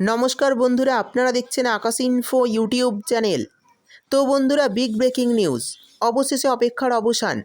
নমস্কার বন্ধুরা, আপনারা দেখছেন আকাশ ইনফো ইউটিউব চ্যানেল তো বন্ধুরা বিগ ব্রেকিং নিউজ অবশেষে অপেক্ষার অবসান।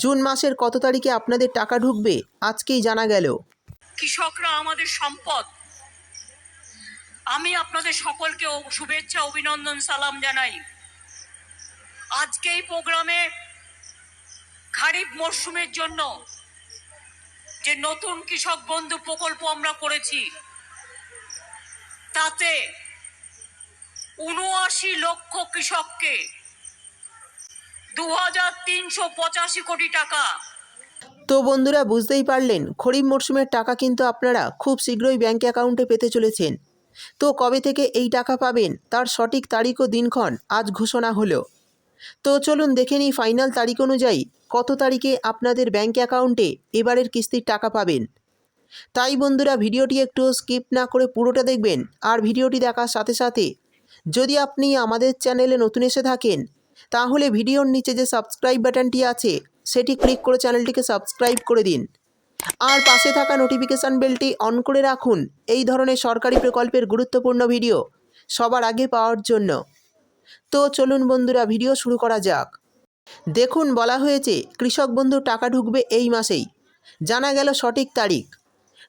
জুন মাসের কত তারিখে আপনাদের টাকা ঢুকবে, আজকেই জানা গেল। কৃষকরা আমাদের সম্পদ। আমি আপনাদের সকলকে শুভেচ্ছা, অভিনন্দন, সালাম জানাই। আজকে এই প্রোগ্রামে খারিফ মরশুমের জন্য যে নতুন কৃষক বন্ধু প্রকল্প আমরা করেছি তাতে উনআশি লক্ষ কৃষককে দু হাজার তিনশো পঁচাশি কোটি টাকা। তো বন্ধুরা, বুঝতেই পারলেন, খরিফ মরশুমের টাকা কিন্তু আপনারা খুব শীঘ্রই ব্যাঙ্ক অ্যাকাউন্টে পেতে চলেছেন। তো কবে থেকে এই টাকা পাবেন, তার সঠিক তারিখ ও দিনক্ষণ আজ ঘোষণা হলো। তো চলুন দেখে নিই ফাইনাল তারিখ অনুযায়ী কত তারিখে আপনাদের ব্যাঙ্ক অ্যাকাউন্টে এবারের কিস্তির টাকা পাবেন। তাই বন্ধুরা ভিডিওটি একটু স্কিপ না করে পুরোটা দেখবেন আর ভিডিওটি দেখার সাথে সাথে যদি আপনি আমাদের চ্যানেলে নতুন এসে থাকেন, তাহলে ভিডিওর নিচে যে সাবস্ক্রাইব বাটনটি আছে, সেটি ক্লিক করে চ্যানেলটিকে সাবস্ক্রাইব করে দিন। আর পাশে থাকা নোটিফিকেশান বেলটি অন করে রাখুন। এই ধরনের সরকারি প্রকল্পের গুরুত্বপূর্ণ ভিডিও সবার আগে পাওয়ার জন্য। তো চলুন বন্ধুরা, ভিডিও শুরু করা যাক। দেখুন, বলা হয়েছে, কৃষক বন্ধু টাকা ঢুকবে এই মাসেই। জানা গেল সঠিক তারিখ।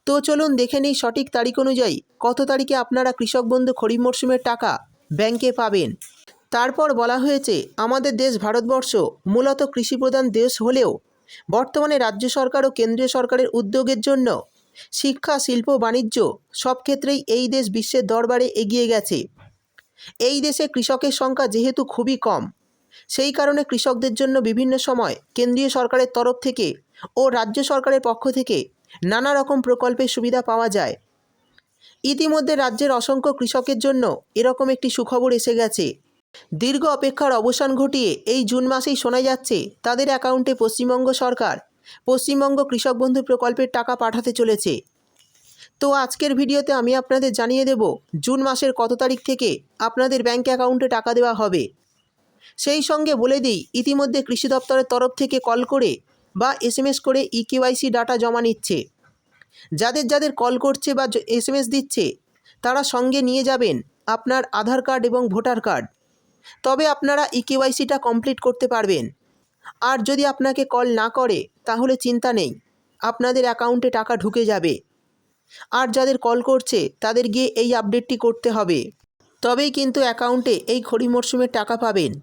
তো চলুন দেখে নিই সঠিক তারিখ অনুযায়ী কত তারিখে আপনারা কৃষক বন্ধু খরিফ মরশুমের টাকা ব্যাংকে পাবেন। তারপর বলা হয়েছে, আমাদের দেশ ভারতবর্ষ মূলত কৃষিপ্রধান দেশ হলেও বর্তমানে রাজ্য সরকার ও কেন্দ্রীয় সরকারের উদ্যোগের জন্য শিক্ষা, শিল্প, বাণিজ্য সব ক্ষেত্রেই এই দেশ বিশ্বের দরবারে এগিয়ে গেছে। এই দেশে কৃষকের সংখ্যা যেহেতু খুবই কম, সেই কারণে কৃষকদের জন্য বিভিন্ন সময় কেন্দ্রীয় সরকারের তরফ থেকে ও রাজ্য সরকারের পক্ষ থেকে নানা রকম প্রকল্পের সুবিধা পাওয়া যায়। ইতিমধ্যে রাজ্যের অসংখ্য কৃষকের জন্য এরকম একটি সুখবর এসে গেছে। দীর্ঘ অপেক্ষার অবসান ঘটিয়ে এই জুন মাসেই শোনা যাচ্ছে, তাদের অ্যাকাউন্টে পশ্চিমবঙ্গ সরকার, পশ্চিমবঙ্গ কৃষক বন্ধু প্রকল্পের টাকা পাঠাতে চলেছে। তো আজকের ভিডিওতে আমি আপনাদের জানিয়ে দেব, জুন মাসের কত তারিখ থেকে আপনাদের ব্যাঙ্ক অ্যাকাউন্টে টাকা দেওয়া হবে। সেই সঙ্গে বলে দিই, ইতিমধ্যে কৃষি দপ্তরের তরফ থেকে কল করে বা এসএমএস করে ইকিউআইসি ডাটা জমা নিচ্ছে। যাদের যাদের কল করছে বা এসএমএস দিচ্ছে, তারা সঙ্গে নিয়ে যাবেন আপনার আধার কার্ড এবং ভোটার কার্ড। তবে আপনারা ইকিউআইসিটা কমপ্লিট করতে পারবেন। আর যদি আপনাকে কল না করে, তাহলে চিন্তা নেই, আপনাদের অ্যাকাউন্টে টাকা ঢুকে যাবে। আর যাদের কল করছে, তাদের গিয়ে এই আপডেটটি করতে হবে। তবেই কিন্তু অ্যাকাউন্টে এই খড়ি মরশুমের টাকা পাবেন।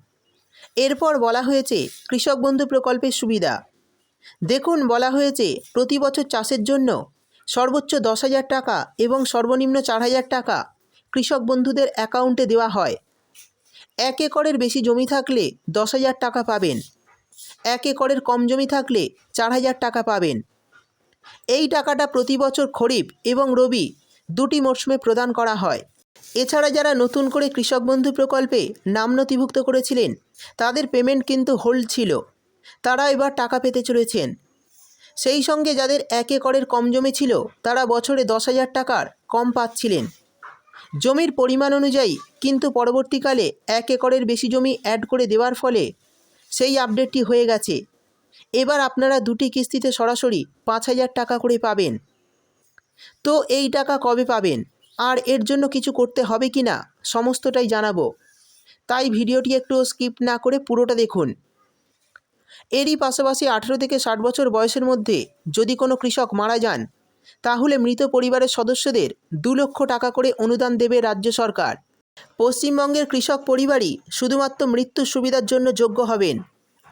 এরপর বলা হয়েছে, কৃষক বন্ধু প্রকল্পের সুবিধা। দেখুন বলা হয়েছে, প্রতি বছর চাষের জন্য সর্বোচ্চ দশ হাজার টাকা এবং সর্বনিম্ন চার হাজার টাকা কৃষক বন্ধুদের অ্যাকাউন্টে দেওয়া হয়। এক একরের বেশি জমি থাকলে দশ হাজার টাকা পাবেন। এক একরের কম জমি থাকলে চার হাজার টাকা পাবেন। এই টাকাটা প্রতি বছর খরিফ এবং রবি দুটি মরশুমে প্রদান করা হয়। এছাড়া যারা নতুন করে কৃষক বন্ধু প্রকল্পে নাম নথিভুক্ত করেছিলেন, তাদের পেমেন্ট কিন্তু হোল্ড ছিল। তারা এবার টাকা পেতে চলেছেন। সেই সঙ্গে যাদের এক একরের কম জমি ছিল, তারা বছরে দশ হাজার টাকার কম পাচ্ছিলেন। জমির পরিমাণ অনুযায়ী কিন্তু পরবর্তীকালে এক একরের বেশি জমি অ্যাড করে দেওয়ার ফলে সেই আপডেটটি হয়ে গেছে। এবার আপনারা দুটি কিস্তিতে সরাসরি পাঁচ হাজার টাকা করে পাবেন। তো এই টাকা কবে পাবেন? আর এর জন্য কিছু করতে হবে কি না সমস্তটাই জানাব। তাই ভিডিওটি একটু স্কিপ না করে পুরোটা দেখুন। এরই পাশাপাশি আঠেরো থেকে ষাট বছর বয়সের মধ্যে যদি কোনো কৃষক মারা যান, তাহলে মৃত পরিবারের সদস্যদের দু লক্ষ টাকা করে অনুদান দেবে রাজ্য সরকার। পশ্চিমবঙ্গের কৃষক পরিবারই শুধুমাত্র মৃত্যুর সুবিধার জন্য যোগ্য হবেন,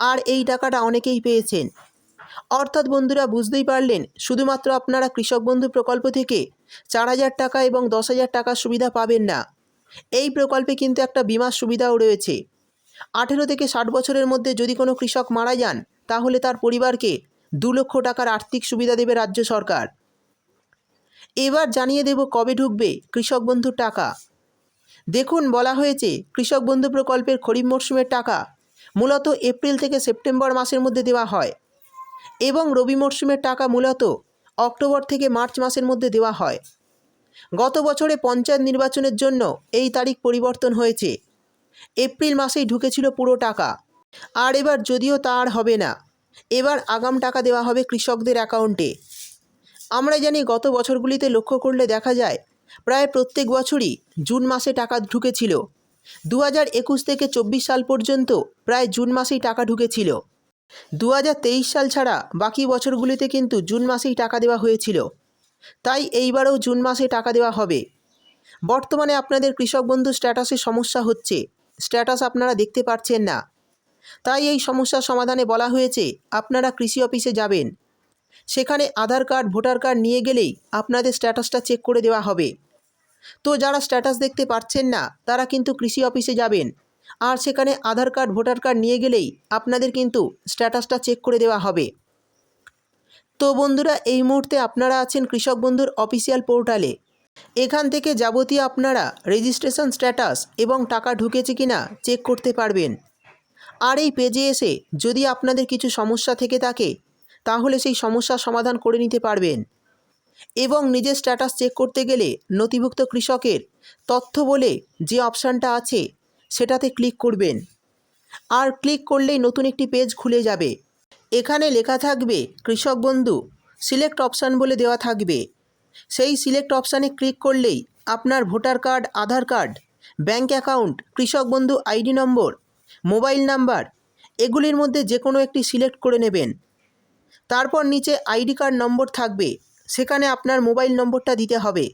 আর এই টাকাটা অনেকেই পেয়েছেন। অর্থাৎ বন্ধুরা, বুঝতেই পারলেন, শুধুমাত্র আপনারা কৃষক বন্ধু প্রকল্প থেকে চার হাজার টাকা এবং দশ হাজার টাকার সুবিধা পাবেন না। এই প্রকল্পে কিন্তু একটা বিমার সুবিধাও রয়েছে। আঠেরো থেকে ষাট বছরের মধ্যে যদি কোনো কৃষক মারা যান, তাহলে তার পরিবারকে দু লক্ষ টাকার আর্থিক সুবিধা দেবে রাজ্য সরকার। এবার জানিয়ে দেব কবে ঢুকবে কৃষক বন্ধুর টাকা। দেখুন, বলা হয়েছে কৃষক বন্ধু প্রকল্পের খরিফ মরশুমের টাকা মূলত এপ্রিল থেকে সেপ্টেম্বর মাসের মধ্যে দেওয়া হয় এবং রবি মরশুমের টাকা মূলত অক্টোবর থেকে মার্চ মাসের মধ্যে দেওয়া হয়। গত বছরে পঞ্চায়েত নির্বাচনের জন্য এই তারিখ পরিবর্তন হয়েছে। এপ্রিল মাসেই ঢুকেছিল পুরো টাকা। আর এবার যদিও তা আর হবে না, এবার আগাম টাকা দেওয়া হবে কৃষকদের অ্যাকাউন্টে। আমরা জানি গত বছরগুলিতে লক্ষ্য করলে দেখা যায়, প্রায় প্রত্যেক বছরই জুন মাসে টাকা ঢুকেছিল। দু হাজার একুশ থেকে চব্বিশ সাল পর্যন্ত প্রায় জুন মাসেই টাকা ঢুকেছিল। দু হাজার তেইশ সাল ছাড়া বাকি বছরগুলিতে কিন্তু জুন মাসেই টাকা দেওয়া হয়েছিল। তাই এইবারও জুন মাসে টাকা দেওয়া হবে। বর্তমানে আপনাদের কৃষক বন্ধু স্ট্যাটাসে সমস্যা হচ্ছে স্ট্যাটাস আপনারা দেখতে পাচ্ছেন না। তাই এই সমস্যার সমাধানে বলা হয়েছে, আপনারা কৃষি অফিসে যাবেন। সেখানে আধার কার্ড, ভোটার কার্ড নিয়ে গেলেই আপনাদের স্ট্যাটাসটা চেক করে দেওয়া হবে। তো যারা স্ট্যাটাস দেখতে পাচ্ছেন না, তারা কিন্তু কৃষি অফিসে যাবেন। আর সেখানে আধার কার্ড, ভোটার কার্ড নিয়ে গেলেই আপনাদের কিন্তু স্ট্যাটাসটা চেক করে দেওয়া হবে। তো বন্ধুরা, এই মুহূর্তে আপনারা আছেন কৃষক বন্ধুর অফিসিয়াল পোর্টালে। এখান থেকে যাবতীয় আপনারা রেজিস্ট্রেশন স্ট্যাটাস এবং টাকা ঢুকেছে কিনা চেক করতে পারবেন। আর এই পেজে এসে যদি আপনাদের কিছু সমস্যা থেকে থাকে, তাহলে সেই সমস্যার সমাধান করে নিতে পারবেন। এবং নিজের স্ট্যাটাস চেক করতে গেলে নথিভুক্ত কৃষকের তথ্য বলে যে অপশানটা আছে, সেটাতে ক্লিক করবেন। আর ক্লিক করলেই নতুন একটি পেজ খুলে যাবে। এখানে লেখা থাকবে, কৃষক বন্ধু সিলেক্ট অপশান বলে দেওয়া থাকবে। সেই সিলেক্ট অপশানে ক্লিক করলেই আপনার voter card, Aadhaar card bank account Krishak Bandhu ID নম্বর মোবাইল নাম্বার এগুলির মধ্যে যে কোনো একটি সিলেক্ট করে নেবেন। তারপর নিচে আইডি কার্ড নম্বর থাকবে, সেখানে আপনার মোবাইল নম্বরটা দিতে হবে,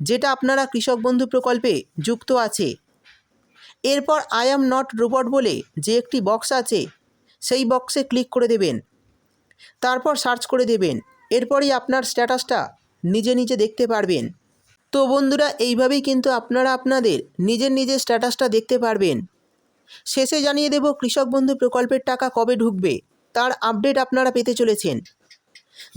যেটা আপনারা কৃষক বন্ধু প্রকল্পে যুক্ত আছে। এরপর আই অ্যাম নট রোবট বলে যে একটি বক্স আছে, সেই বক্সে ক্লিক করে দেবেন। তারপর সার্চ করে দেবেন। এরপরই আপনার স্ট্যাটাসটা নিজে নিজে দেখতে পারবেন। তো বন্ধুরা, এইভাবেই কিন্তু আপনারা আপনাদের নিজের নিজের স্ট্যাটাসটা দেখতে পারবেন। শেষে জানিয়ে দেব, কৃষক বন্ধু প্রকল্পের টাকা কবে ঢুকবে? তার আপডেট আপনারা পেতে চলেছেন।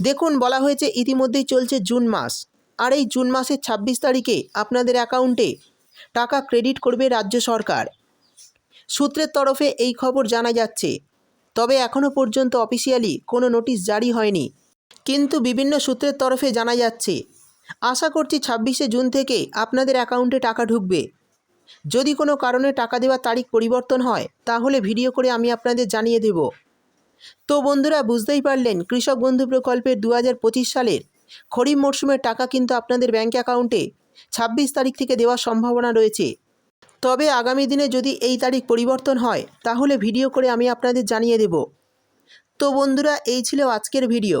দেখুন, বলা হয়েছে ইতিমধ্যেই চলছে জুন মাস। আর এই জুন মাসের ছাব্বিশ তারিখে আপনাদের অ্যাকাউন্টে টাকা ক্রেডিট করবে রাজ্য সরকার। সূত্রের তরফে এই খবর জানা যাচ্ছে। তবে এখনও পর্যন্ত অফিসিয়ালি কোনো নোটিশ জারি হয়নি। কিন্তু বিভিন্ন সূত্রের তরফে জানা যাচ্ছে, আশা করছি ছাব্বিশে জুন থেকে আপনাদের অ্যাকাউন্টে টাকা ঢুকবে। যদি কোনো কারণে টাকা দেওয়ার তারিখ পরিবর্তন হয়, তাহলে ভিডিও করে আমি আপনাদের জানিয়ে দেব। তো বন্ধুরা, বুঝতেই পারলেন, কৃষক বন্ধু প্রকল্পের দু হাজার পঁচিশ সালের খরিফ মরশুমের টাকা কিন্তু আপনাদের ব্যাঙ্ক অ্যাকাউন্টে ছাব্বিশ তারিখ থেকে দেওয়ার সম্ভাবনা রয়েছে। তবে আগামী দিনে যদি এই তারিখ পরিবর্তন হয়, তাহলে ভিডিও করে আমি আপনাদের জানিয়ে দেব। তো বন্ধুরা, এই ছিল আজকের ভিডিও।